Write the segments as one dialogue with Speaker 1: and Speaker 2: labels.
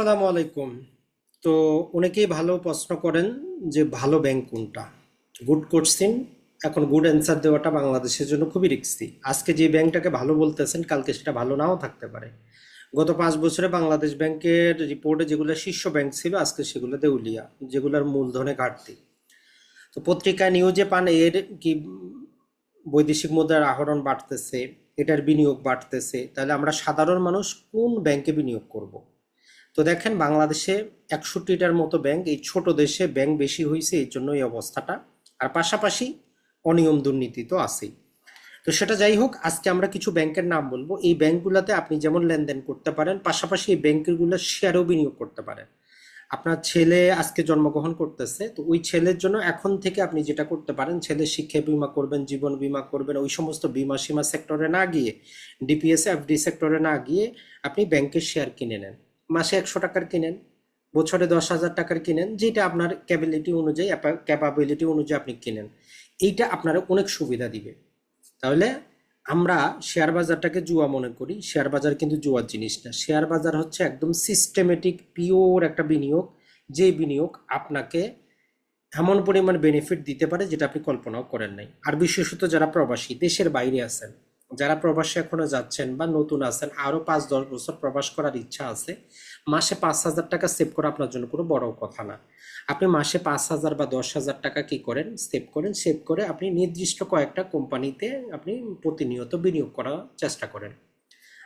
Speaker 1: সালামু আলাইকুম। তো অনেকেই ভালো প্রশ্ন করেন যে ভালো ব্যাংক কোনটা? গুড কোশ্চেন এখন গুড অ্যান্সার দেওয়াটা বাংলাদেশের জন্য খুবই রিস্কি আজকে যে ব্যাংকটাকে ভালো বলতেছেন, কালকে সেটা ভালো নাও থাকতে পারে। গত পাঁচ বছরে বাংলাদেশ ব্যাংকের রিপোর্টে যেগুলো শীর্ষ ব্যাংক ছিল, আজকে সেগুলো দেউলিয়া, যেগুলোর মূলধনে ঘাটতি। তো পত্রিকায় নিউজে পান, এর কি বৈদেশিক মুদ্রার আহরণ বাড়তেছে, এটার বিনিয়োগ বাড়তেছে, তাহলে আমরা সাধারণ মানুষ কোন ব্যাংকে বিনিয়োগ করব। তো দেখেন বাংলাদেশে একষট্টিটার মতো ব্যাংক, এই ছোট দেশে ব্যাংক বেশি হয়েছে এই জন্য এই অবস্থাটা। আর পাশাপাশি অনিয়ম দুর্নীতি তো আছেই। তো সেটা যাই হোক, আজকে আমরা কিছু ব্যাংকের নাম বলব। এই ব্যাংকগুলোতে আপনি যেমন লেনদেন করতে পারেন, পাশাপাশি এই ব্যাংকগুলো শেয়ারও বিনিয়োগ করতে পারেন। আপনার ছেলে আজকে জন্মগ্রহণ করতেছে, তো ওই ছেলের জন্য এখন থেকে আপনি যেটা করতে পারেন, ছেলে শিক্ষা বিমা করবেন, জীবন বীমা করবেন, ওই সমস্ত বীমা সীমা সেক্টরে না গিয়ে ডিপিএস এফডি সেক্টরে না গিয়ে আপনি ব্যাংকের শেয়ার কিনে নেন। মাসে একশো টাকার কিনেন, বছরে দশ হাজার টাকার কিনেন, যেটা আপনার ক্যাপাবিলিটি অনুযায়ী ক্যাপাবিলিটি অনুযায়ী আপনি কিনেন। এইটা আপনারা অনেক সুবিধা দিবে। তাহলে আমরা শেয়ার বাজারটাকে জুয়া মনে করি। শেয়ার বাজার কিন্তু জুয়ার জিনিস না। শেয়ার বাজার হচ্ছে একদম সিস্টেমেটিক পিওর একটা বিনিয়োগ। যে বিনিয়োগ আপনাকে এমন পরিমাণ বেনিফিট দিতে পারে যেটা আপনি কল্পনাও করেন নাই। আর বিশেষত যারা প্রবাসী, দেশের বাইরে আছেন যারা প্রবাসে এখনও যাচ্ছেন বা নতুন আছেন আরও পাঁচ দশ বছর প্রবাস করার ইচ্ছা আছে, মাসে পাঁচ হাজার টাকা সেভ করা আপনার জন্য কোনো বড় কথা না। আপনি মাসে পাঁচ হাজার বা দশ হাজার টাকা কি করেন? সেভ করেন সেভ করে আপনি নির্দিষ্ট কয়েকটা কোম্পানিতে আপনি প্রতিনিয়ত বিনিয়োগ করার চেষ্টা করেন।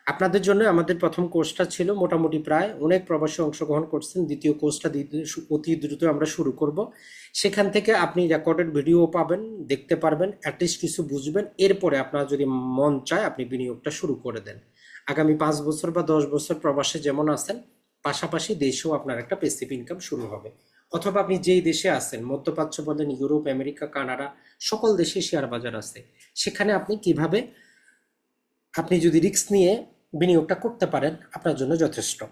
Speaker 1: আপনাদের জন্য আমাদের প্রথম কোর্সটা ছিল মোটামুটি প্রায় অনেক প্রবাসী অংশগ্রহণ করছেন। দ্বিতীয় কোর্সটা অতি দ্রুত আমরা শুরু করব। সেখান থেকে আপনি রেকর্ডেড ভিডিও পাবেন, দেখতে পারবেন অ্যাটলিস্ট কিছু বুঝবেন। এরপরে আপনার যদি মন চায় আপনি বিনিয়োগটা শুরু করে দেন। আগামী পাঁচ বছর বা দশ বছর প্রবাসে যেমন আছেন, পাশাপাশি দেশেও আপনার একটা পেসিভ ইনকাম শুরু হবে। অথবা আপনি যেই দেশে আছেন, মধ্যপ্রাচ্য বলেন, ইউরোপ, আমেরিকা, কানাডা, সকল দেশে শেয়ার বাজার আছে। সেখানে আপনি কীভাবে, আপনি যদি রিস্ক নিয়ে বিনিয়োগটা করতে পারেন, আপনার জন্য যথেষ্ট।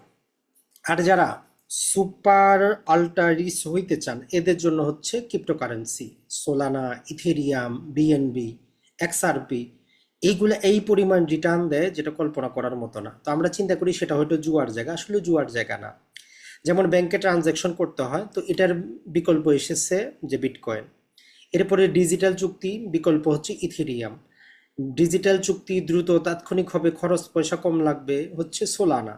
Speaker 1: আর যারা সুপার আল্ট্রা রিস হইতে চান, এদের জন্য হচ্ছে cryptocurrency, Solana, Ethereum, BNB XRP এইগুলো এই পরিমাণ রিটার্ন দেয় যেটা কল্পনা করার মতো না। তো আমরা চিন্তা করি সেটা হয়তো জুয়ার জায়গা। আসলে জুয়ার জায়গা না। যেমন ব্যাংকে ট্রানজ্যাকশন করতে হয়, তো এটার বিকল্প এসেছে যে বিটকয়েন। এরপরে ডিজিটাল চুক্তি, বিকল্প হচ্ছে ইথেরিয়াম। ডিজিটাল চুক্তি দ্রুত তাৎক্ষণিক হবে, খরচ পয়সা কম লাগবে, হচ্ছে সোলানা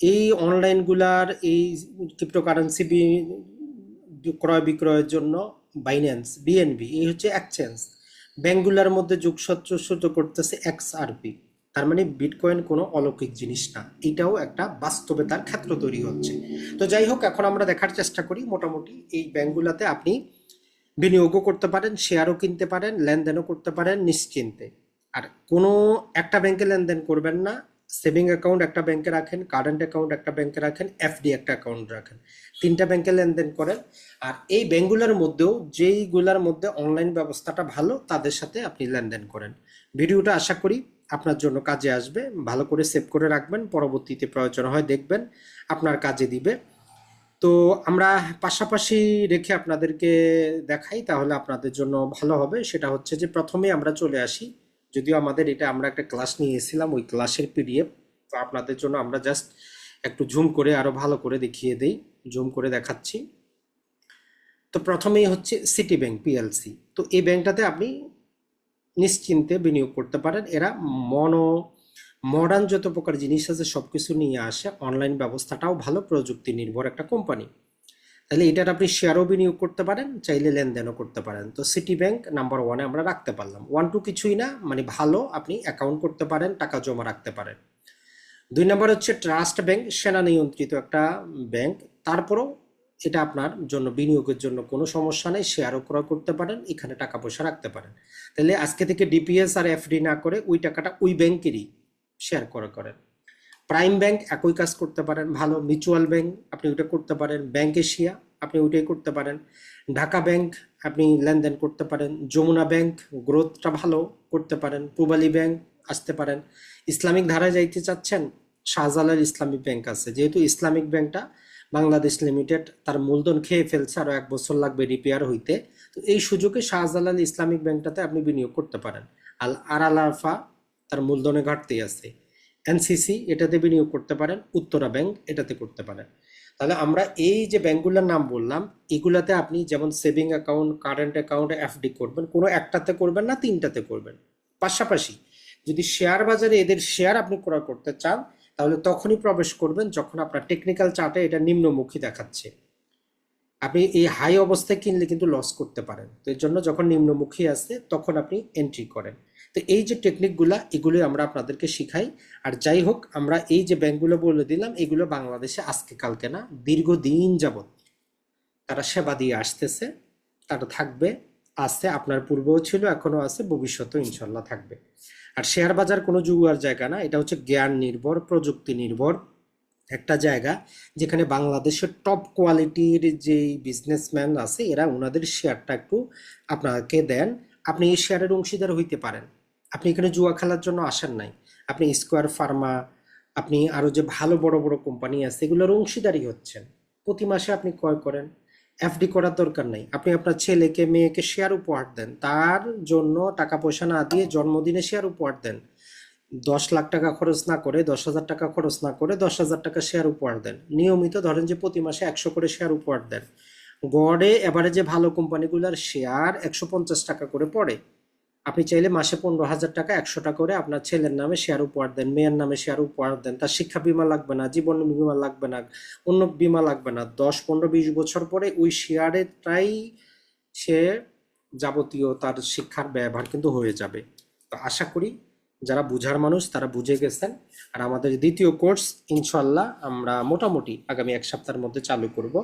Speaker 1: এই অনলাইনগুলার এই ক্রিপ্টোকারেন্সি ক্রয় বিক্রয়ের জন্য বাইন্যান্স বিএনবি এই হচ্ছে এক্সচেঞ্জ ব্যাংকগুলোর মধ্যে যোগসূত্র করতেছে এক্সআরপি তার মানে বিটকয়েন কোনো অলৌকিক জিনিস না। এটাও একটা বাস্তবে তার ক্ষেত্র তৈরি হচ্ছে। তো যাই হোক, এখন আমরা দেখার চেষ্টা করি মোটামুটি এই ব্যাংকগুলোতে আপনি বিনিয়োগও করতে পারেন শেয়ারও কিনতে পারেন, লেনদেনও করতে পারেন নিশ্চিন্তে। আর কোনো একটা ব্যাংকে লেনদেন করবেন না, সেভিং অ্যাকাউন্ট একটা ব্যাংকে রাখেন, কারেন্ট অ্যাকাউন্ট একটা ব্যাংকে রাখেন, এফডি একটা অ্যাকাউন্ট রাখেন। তিনটা ব্যাংকে লেনদেন করেন। আর এই ব্যাংকগুলোর মধ্যেও যেইগুলোর মধ্যে অনলাইন ব্যবস্থাটা ভালো, তাদের সাথে আপনি লেনদেন করেন। ভিডিওটা আশা করি আপনার জন্য কাজে আসবে। ভালো করে সেভ করে রাখবেন, পরবর্তীতে প্রয়োজন হয় দেখবেন, আপনার কাজে দিবে। তো আমরা পাশাপাশি রেখে আপনাদেরকে দেখাই, তাহলে আপনাদের জন্য ভালো হবে। সেটা হচ্ছে যে প্রথমে আমরা চলে আসি যদিও আমাদের এটা আমরা একটা ক্লাস নিয়েছিলাম, ওই ক্লাসের পিডিএফ তো আপনাদের জন্য আমরা জাস্ট একটু জুম করে আরও ভালো করে দেখিয়ে দেই জুম করে দেখাচ্ছি। তো প্রথমেই হচ্ছে সিটি ব্যাংক পিএলসি তো এই ব্যাংকটাতে আপনি নিশ্চিন্তে বিনিয়োগ করতে পারেন। এরা মনো মডার্ন যত প্রকার জিনিস আছে সব কিছু নিয়ে আসে অনলাইন ব্যবস্থাটাও ভালো প্রযুক্তি নির্ভর একটা কোম্পানি তাহলে এটার আপনি শেয়ারও বিনিয়োগ করতে পারেন, চাইলে লেনদেনও করতে পারেন। তো সিটি ব্যাংক নাম্বার ওয়ানে আমরা রাখতে পারলাম। ওয়ান টু কিছুই না মানে ভালো, আপনি অ্যাকাউন্ট করতে পারেন, টাকা জমা রাখতে পারেন। দুই নম্বর হচ্ছে ট্রাস্ট ব্যাংক সেনা নিয়ন্ত্রিত একটা ব্যাংক তারপরেও এটা আপনার জন্য, বিনিয়োগের জন্য কোনো সমস্যা নেই শেয়ারও ক্রয় করতে পারেন, এখানে টাকা পয়সা রাখতে পারেন। তাহলে আজকে থেকে ডিপিএস আর এফডি না করে ওই টাকাটা ওই ব্যাংকেরই শেয়ার করে করেন। প্রাইম ব্যাংক একই কাজ করতে পারেন, ভালো মিউচুয়াল ব্যাংক আপনি ওইটা করতে পারেন ব্যাংক এশিয়া আপনি ওইটাই করতে পারেন ঢাকা ব্যাংক আপনি লেনদেন করতে পারেন যমুনা ব্যাংক গ্রোথটা ভালো করতে পারেন পূবালী ব্যাংক আসতে পারেন। ইসলামিক ধারায় যাইতে চাচ্ছেন শাহজালাল ইসলামিক ব্যাংক আছে। যেহেতু ইসলামিক ব্যাংকটা বাংলাদেশ লিমিটেড তার মূলধন খেয়ে ফেলছে, আরও এক বছর লাগবে রিপেয়ার হইতে। তো এই সুযোগে শাহজালাল ইসলামিক ব্যাংকটাতে আপনি বিনিয়োগ করতে পারেন। আল আর আল আরফা তার মূলধনে ঘাটতেই আছে। এনসিসি এটাতে বিনিয়োগ করতে পারেন, উত্তরা ব্যাংক এটাতে করতে পারেন। তাহলে আমরা এই যে ব্যাংকগুলোর নাম বললাম, এগুলাতে আপনি যেমন saving account, current account, FD করবেন, কোনো একটাতে করবেন না, তিনটাতে করবেন। পাশাপাশি যদি শেয়ার বাজারে এদের শেয়ার আপনি ক্রয় করতে চান, তাহলে তখনই প্রবেশ করবেন যখন আপনার টেকনিক্যাল চার্টে এটা নিম্নমুখী দেখাচ্ছে। আপনি এই হাই অবস্থায় কিনলে কিন্তু লস করতে পারেন। তো এর জন্য যখন নিম্নমুখী আসে, তখন আপনি এন্ট্রি করেন। তো এই যে টেকনিকগুলো এগুলো আমরা আপনাদেরকে শিখাই। আর যাই হোক, আমরা এই যে ব্যাংকগুলো বলে দিলাম, এগুলো বাংলাদেশে আজকে কালকে না, দীর্ঘদিন যাবৎ তারা সেবা দিয়ে আসতেছে। তারা থাকবে, আছে, আপনার পূর্বেও ছিল, এখনও আছে, ভবিষ্যতেও ইনশাল্লাহ থাকবে। আর শেয়ার বাজার কোনো জুয়ার জায়গা না, এটা হচ্ছে জ্ঞান নির্ভর, প্রযুক্তি নির্ভর একটা জায়গা, যেখানে বাংলাদেশের টপ কোয়ালিটির যেই বিজনেসম্যান আছে, এরা ওনাদের শেয়ারটা একটু আপনাকে দেন। আপনি এই শেয়ারের অংশীদার হইতে পারেন। আপনি এখানে জুয়া খেলার জন্য আসেন নাই। আপনি স্কোয়ার ফার্মা আপনি আরও যে ভালো বড় বড় কোম্পানি আছে, এগুলোর অংশীদারি হচ্ছেন। প্রতি মাসে আপনি ক্রয় করেন। এফডি করার দরকার নেই। আপনি আপনার ছেলেকে, মেয়েকে শেয়ার উপহার দেন। তার জন্য টাকা পয়সা না দিয়ে জন্মদিনে শেয়ার উপহার দেন। দশ লাখ টাকা খরচ না করে, দশ হাজার টাকা খরচ না করে দশ হাজার টাকা শেয়ার উপহার দেন। নিয়মিত ধরেন যে প্রতি মাসে একশো করে শেয়ার উপহার দেন। গড়ে এবারে যে ভালো কোম্পানিগুলোর শেয়ার একশো পঞ্চাশ টাকা করে পড়ে। আপনি চাইলে মাসে পনেরো হাজার টাকা, একশো টাকা করে আপনার ছেলের নামে শেয়ার উপহার দেন, মেয়ের নামে শেয়ার উপহার দেন। তার শিক্ষা বিমা লাগবে না, জীবন বিমা লাগবে না, অন্য বিমা লাগবে না। দশ, পনেরো, বিশ বছর পরে ওই শেয়ারেরটাই সে যাবতীয় তার শিক্ষার ব্যবহার কিন্তু হয়ে যাবে। তো আশা করি যারা বুঝার মানুষ তারা বুঝে গেছেন। আর আমাদের দ্বিতীয় কোর্স ইনশাল্লাহ আমরা মোটামুটি আগামী এক সপ্তাহের মধ্যে চালু করব।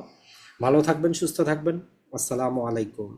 Speaker 1: ভালো থাকবেন, সুস্থ থাকবেন। আসসালামু আলাইকুম।